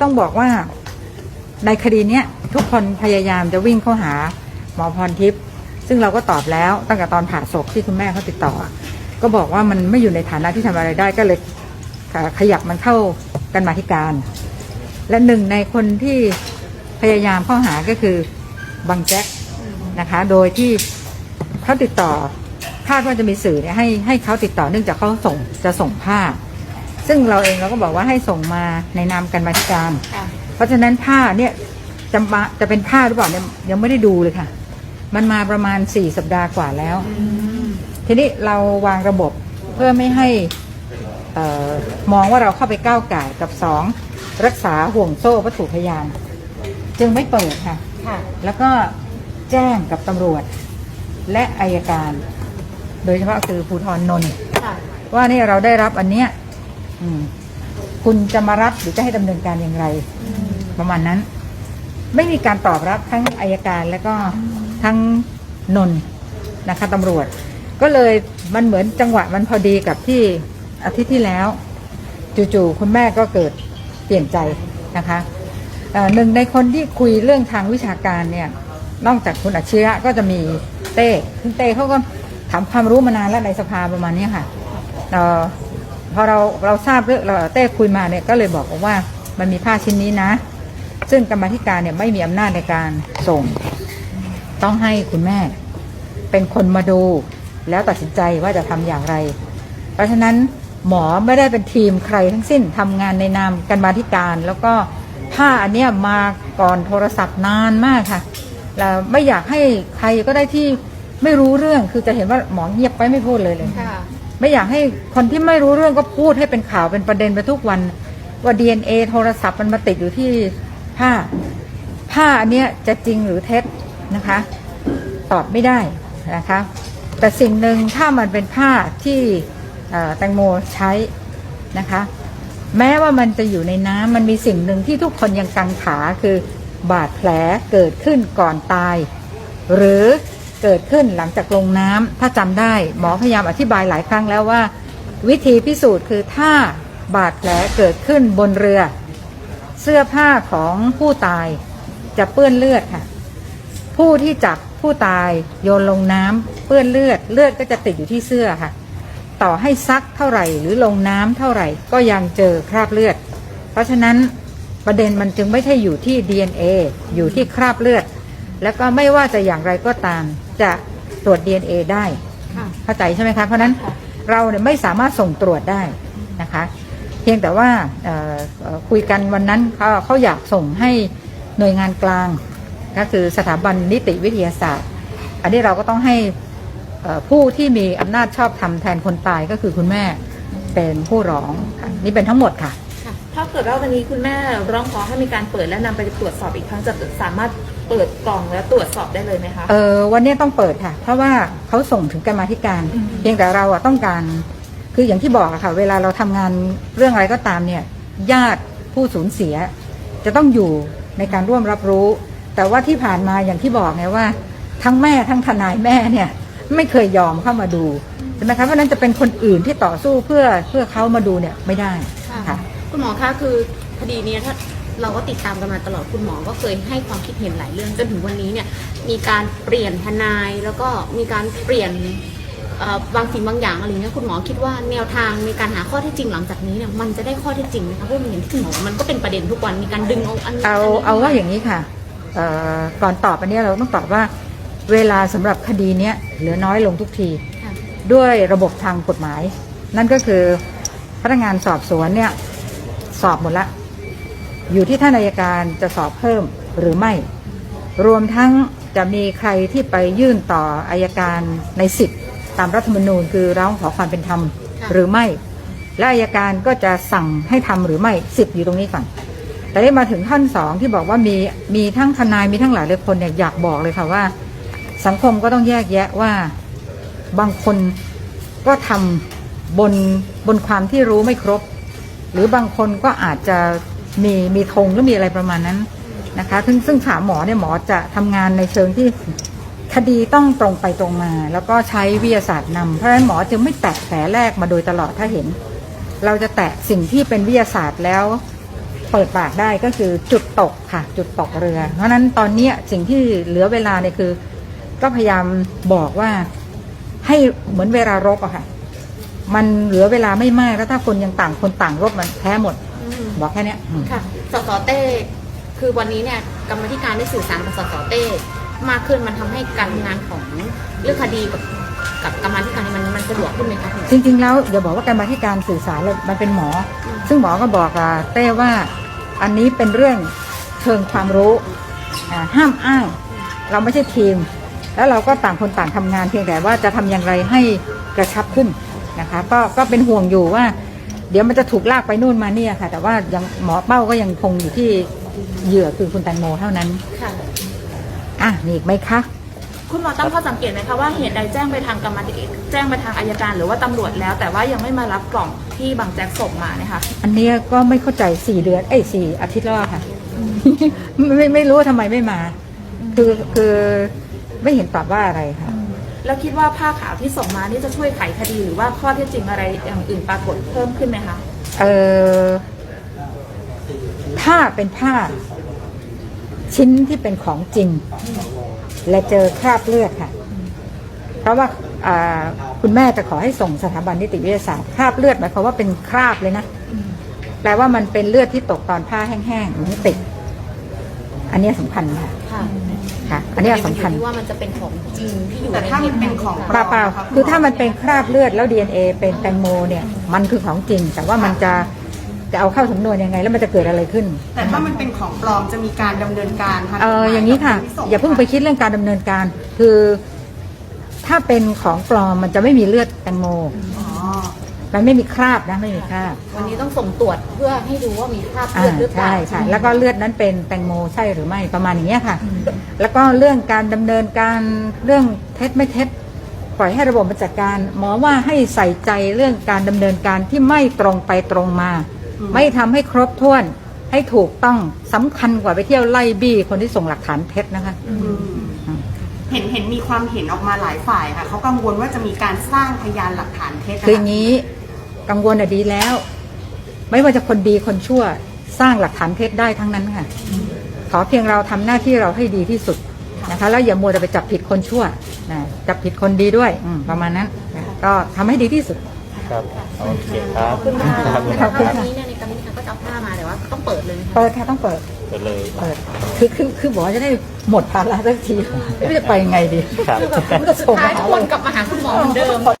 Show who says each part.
Speaker 1: ต้องบอกว่าในคดีเนี้ยทุกคนพยายามจะวิ่งเข้าหาหมอพรทิพย์ซึ่งเราก็ตอบแล้วตั้งแต่ตอนผ่าศพที่คุณแม่เขาติดต่อ ก็บอกว่ามันไม่อยู่ในฐานะที่ทำอะไรได้ก็เลยขยับมันเข้ากันมาธิการ และหนึ่งในคนที่พยายามเข้าหาก็คือบังแจ็คนะคะ โดยที่เขาติดต่อคาดว่าจะมีสื่อให้ให้เขาติดต่อเนื่องจากเขาส่งจะส่งผ้า ซึ่งเราเองเราก็บอกว่าให้ส่งมาในนามกันมาธิการ
Speaker 2: ค่ะ
Speaker 1: เพราะฉะนั้นผ้าเนี่ยจะมาจะเป็นผ้าหรือเปล่าเนี่ยยังไม่ได้ดูเลยค่ะ มันมาประมาณสี่สัปดาห์กว่าแล้ว ทีนี้เราวางระบบเพื่อไม่ให้เออมองว่าเราเข้าไปก้าวไก่ายกับสองรักษาห่วงโซ่วัตถุพยาน จึงไม่เปิดค่ะ
Speaker 2: ค่ะ
Speaker 1: แล้วก็แจ้งกับตำรวจและอายการ โดยเฉพาะคือภูธรนนท์
Speaker 2: ค่ะ
Speaker 1: ว่านี่เราได้รับอันเนี้ย อืมคุณจะมารับหรือจะให้ดำเนินการอย่างไร ประมาณนั้น ไม่มีการตอบรับทั้งอายการและก็ทั้งนนท์นะคะตำรวจ ก็เลยมันเหมือนจังหวะมันพอดีกับที่อาทิตย์ที่แล้ว จู่ๆคุณแม่ก็เกิดเปลี่ยนใจนะคะเอ่อหนึ่งในคนที่คุยเรื่องทางวิชาการเนี่ย นอกจากคุณอัจฉริยะก็จะมีเต้คุณเต้เขาก็ถามความรู้มานานแล้วในสภาประมาณเนี้ยค่ะเอ่อ พอเราเราทราบเรื่องเราเต้คุยมาเนี่ยก็เลยบอกว่ามันมีผ้าชิ้นนี้นะ ซึ่งกรรมธิการเนี่ยไม่มีอำนาจในการส่ง ต้องให้คุณแม่ เป็นคนมาดู แล้วตัดสินใจว่าจะทำอย่างไร เพราะฉะนั้นหมอไม่ได้เป็นทีมใครทั้งสิ้นทำงานในนามกันมาธิการ แล้วก็ผ้าอันเนี้ยมาก่อนโทรศัพท์นานมากค่ะแล้วไม่อยากให้ใครก็ได้ที่ไม่รู้เรื่องคือจะเห็นว่าหมอเงียบไปไม่พูดเลยเลย ไม่อยากให้คนที่ไม่รู้เรื่องก็พูดให้เป็นข่าวเป็นประเด็นไปทุกวัน ว่า DNA โทรศัพท์มันมาติดอยู่ที่ผ้า ผ้าอันเนี้ยจะจริงหรือเท็จนะคะ ตอบไม่ได้นะคะ แต่สิ่งหนึ่งถ้ามันเป็นผ้าที่แตงโมใช้นะคะแม้ว่ามันจะอยู่ในน้ำมันมีสิ่งหนึ่งที่ทุกคนยังกังขาคือบาดแผลเกิดขึ้นก่อนตาย หรือ เกิดขึ้นหลังจากลงน้ำถ้าจำได้หมอพยายามอธิบายหลายครั้งแล้วว่า วิธีพิสูจน์คือถ้าบาดแผลเกิดขึ้นบนเรือ เสื้อผ้าของผู้ตายจะเปื้อนเลือดค่ะ ผู้ที่จับผู้ตายโยนลงน้ำเปื้อนเลือดเลือดก็จะติดอยู่ที่เสื้อค่ะ ต่อให้ซักเท่าไหร่ หรือลงน้ำเท่าไหร่ก็ยังเจอคราบเลือด เพราะฉะนั้นประเด็นมันจึงไม่ใช่อยู่ที่ DNA อยู่ที่คราบเลือด แล้วก็ไม่ว่าจะอย่างไรก็ตาม จะตรวจ DNA ได้
Speaker 2: ค่ะ
Speaker 1: เข้าใจใช่ไหมคะ เพราะฉะนั้นเราเนี่ยไม่สามารถส่งตรวจได้นะคะ เพียงแต่ว่าเอ่อเอ่อคุยกันวันนั้นเขาเขาอยากส่งให้หน่วยงานกลาง ก็คือสถาบันนิติวิทยาศาสตร์ อันนี้เราก็ต้องให้เอ่อผู้ที่มีอำนาจชอบทำแทนคนตายก็คือคุณแม่เป็นผู้ร้องค่ะนี่เป็นทั้งหมดค่ะ
Speaker 2: ค่ะถ้าเกิดว่าวันนี้คุณแม่ร้องขอให้มีการเปิดและนำไปตรวจสอบอีกครั้งจะสามารถ เปิดกล่องและตรวจสอบได้เลยไหมคะ
Speaker 1: เออวันนี้ต้องเปิดค่ะ เพราะว่าเขาส่งถึงกรรมาธิการ
Speaker 2: อืม
Speaker 1: เพียงแต่เราอะต้องการ คืออย่างที่บอกอะค่ะ เวลาเราทำงานเรื่องอะไรก็ตามเนี่ย ญาติผู้สูญเสีย จะต้องอยู่ในการร่วมรับรู้ แต่ว่าที่ผ่านมาอย่างที่บอกไงว่า ทั้งแม่ทั้งทนายแม่เนี่ย ไม่เคยยอมเข้ามาดูใช่ไหมคะเพราะฉะนั้นจะเป็นคนอื่นที่ต่อสู้เพื่อเพื่อเขามาดูเนี่ยไม่ได้ค่ะ
Speaker 3: คุณหมอคะคือคดีนี้ถ้า เราก็ติดตามกันมาตลอดคุณหมอก็เคยให้ความคิดเห็นหลายเรื่องจนถึงวันนี้เนี่ยมีการเปลี่ยนทนายแล้วก็มีการเปลี่ยนเอ่อบางสิ่งบางอย่างอะไรเงี้ยคุณหมอคิดว่าแนวทางในการหาข้อเท็จจริงหลังจากนี้เนี่ยมันจะได้ข้อเท็จจริงไหมคะเพราะมันเห็นที่คุณหมอว่ามันก็เป็นประเด็นทุกวันมีการดึงเอาอันนี้
Speaker 1: เอา
Speaker 3: นนี้
Speaker 1: เอาว่าอย่างนี้ค่ะเอ่อก่อนตอบอันเนี้ยเราต้องตอบว่าเวลาสำหรับคดีเนี้ยเหลือน้อยลงทุกที
Speaker 3: ค่ะ
Speaker 1: ด้วยระบบทางกฎหมาย นั่นก็คือพนักงานสอบสวนเนี่ยสอบหมดละ อยู่ที่ท่านอัยการจะสอบเพิ่มหรือไม่ รวมทั้งจะมีใครที่ไปยื่นต่ออายการในสิทธิ์ตามรัฐธรรมนูญคือร้องขอความเป็นธรรมหรือไม่ และอายการก็จะสั่งให้ทำหรือไม่สิทธิ์อยู่ตรงนี้ก่อนแต่ได้มาถึงท่านสองที่บอกว่ามีมีทั้งทนายมีทั้งหลายหลยคนเนี่ยอยากบอกเลยค่ะว่า สังคมก็ต้องแยกแยะว่าบางคนก็ทำบนบนความที่รู้ไม่ครบ หรือบางคนก็อาจจะ มีมีธงหรือมีอะไรประมาณนั้นนะคะ ซึ่งซึ่งถามหมอเนี่ยหมอจะทำงานในเชิงที่คดีต้องตรงไปตรงมา แล้วก็ใช้วิทยาศาสตร์นำเพราะฉะนั้นหมอจึงไม่แตะแผลแรกมาโดยตลอดถ้าเห็น เราจะแตะสิ่งที่เป็นวิทยาศาสตร์แล้วเปิดปากได้ก็คือจุดตกค่ะ จุดตกเรือ เพราะฉะนั้นตอนนี้สิ่งที่เหลือเวลาเนี่ยคือ ก็พยายามบอกว่าให้เหมือนเวลารบอะค่ะ มันเหลือเวลาไม่มากแล้วถ้าคนยังต่างคนต่างรบมันแพ้หมด บอกแค่เนี้ยอืม
Speaker 3: ค่ะ สสเต้ คือวันนี้เนี่ยกรรมธิการได้สื่อสารกับสสเต้ มากขึ้นมันทำให้การทำงานของเรื่องคดีกับกับกรรมาธิการมันมันสะดวกขึ้นไหมคะคุณหมอ
Speaker 1: จริงๆ แล้วอย่าบอกว่าการมาที่การสื่อสารเลยมันเป็นหมอ
Speaker 3: อืม
Speaker 1: ซึ่งหมอก็บอกกับเต้ว่าอันนี้เป็นเรื่องเชิงความรู้อ่าห้ามอ้างเราไม่ใช่ทีม แล้วเราก็ต่างคนต่างทำงานเพียงแต่ว่าจะทำอย่างไรให้กระชับขึ้นนะคะก็ก็เป็นห่วงอยู่ว่า เดี๋ยวมันจะถูกลากไปนู่นมาเนี่ยค่ะ แต่ว่ายังหมอเป้าก็ยังคงอยู่ที่เหยื่อคือคุณแตงโมเท่านั้น
Speaker 3: ค่ะ
Speaker 1: อะมีอีกไหมคะ
Speaker 2: คุณหมอตั้งข้อสังเกตไหมคะว่าเหตุใดแจ้งไปทางกรรมธิการแจ้งไปทางอายการหรือว่าตำรวจแล้ว แต่ว่ายังไม่มารับกล่องที่บางแจ็คส่งมาเนี่ยค่ะ
Speaker 1: อันเนี้ยก็ไม่เข้าใจสี่เดือนเอ้ยสี่อาทิตย์แล้วอะค่ะ ไม่ไม่ไม่รู้ว่าทำไมไม่มา คือคือไม่เห็นตอบว่าอะไรค่ะ
Speaker 2: แล้วคิดว่าผ้าขาวที่ส่งมานี่จะช่วยไขคดีหรือว่าข้อเท็จจริงอะไรอย่างอื่นปรากฏเพิ่มขึ้นไหมคะ
Speaker 1: เออถ้าเป็นผ้า ชิ้นที่เป็นของจริง และเจอคราบเลือดค่ะ เพราะว่าอ่าคุณแม่จะขอให้ส่งสถาบันนิติวิทยาศาสตร์คราบเลือดหมายความว่าเป็นคราบเลยนะแปลว่ามันเป็นเลือดที่ตกตอนผ้าแห้งๆหรือติด อันเนี้ยสำคัญค่ะ
Speaker 3: ค่ะ
Speaker 1: ค่ะ อันเนี้ยสำคัญ
Speaker 3: ที่ว่ามันจะเป็นของจริงที่อยู่
Speaker 4: แต่ถ้ามันเป็นของ
Speaker 1: เปล่าเปล่าคือถ้ามันเป็นคราบเลือดแล้ว DNA เป็นแตงโมเนี่ย มันคือของจริง แต่ว่ามันจะจะเอาเข้าสำนวนยังไง แล้วมันจะเกิดอะไรขึ้น
Speaker 4: แต่ถ้ามันเป็นของปลอมจะมีการดำเนินการทาง
Speaker 1: เอออย่างนี้ค่ะ
Speaker 4: กฎหมที่ส่
Speaker 1: อย่าเพิ่งไปคิดเรื่องการดำเนินการ คือ ถ้าเป็นของปลอมมันจะไม่มีเลือดแตงโม
Speaker 4: อ๋อ
Speaker 1: มันไม่มีคราบนะไม่มีคราบ
Speaker 3: วันนี้ต้องส่งตรวจเพื่อให้ดูว่ามีคราบ
Speaker 1: อ่า
Speaker 3: เลือดหรือเปล่า
Speaker 1: ใช่ใช่แล้วก็เลือดนั้นเป็นแตงโมใช่หรือไม่ประมาณอย่างเงี้ยค่ะ แล้วก็เรื่องการดำเนินการเรื่องเท็จไม่เท็จปล่อยให้ระบบมาจัดการ หมอว่าให้ใส่ใจเรื่องการดำเนินการที่ไม่ตรงไปตรงมา ไม่ทำให้ครบถ้วนให้ถูกต้องสำคัญกว่าไปเที่ยวไล่บี้คนที่ส่งหลักฐานเท็จนะคะ
Speaker 4: อืมเห็นเห็นมีความเห็นออกมาหลายฝ่ายค่ะเขากังวลว่าจะมีการสร้างพยานหลักฐานเท็จนะ
Speaker 1: คืออย่างนี้ กังวลอะดีแล้ว ไม่ว่าจะคนดีคนชั่วสร้างหลักฐานเท็จได้ทั้งนั้นค่ะ ขอเพียงเราทำหน้าที่เราให้ดีที่สุดนะคะ แล้วอย่ามัวแต่ไปจับผิดคนชั่วนะจับผิดคนดีด้วยอืมประมาณนั้นนะก็ทำให้ดีที่สุด
Speaker 5: ครับโอเคครับ
Speaker 3: ขอบคุณค่ะ
Speaker 5: ขอบคุณ
Speaker 1: ขอบคุณ
Speaker 3: วัน
Speaker 1: ค่ะ
Speaker 3: นี้เนี่ยในกรรมธิการก็จะเอาผ้ามาแต่ว่าต้องเปิดเลยนะคะ
Speaker 1: เปิดค่ะต้องเปิด
Speaker 5: ไปเลย
Speaker 1: เปิดคือคือคือบอกว่าจะได้หมดภาระสักทีไม่รู้จะไปยังไงดี
Speaker 5: ครับ
Speaker 3: คือแบบสุดท้ายทุกคนกลับมาหาคุณหมอเหมือนเดิม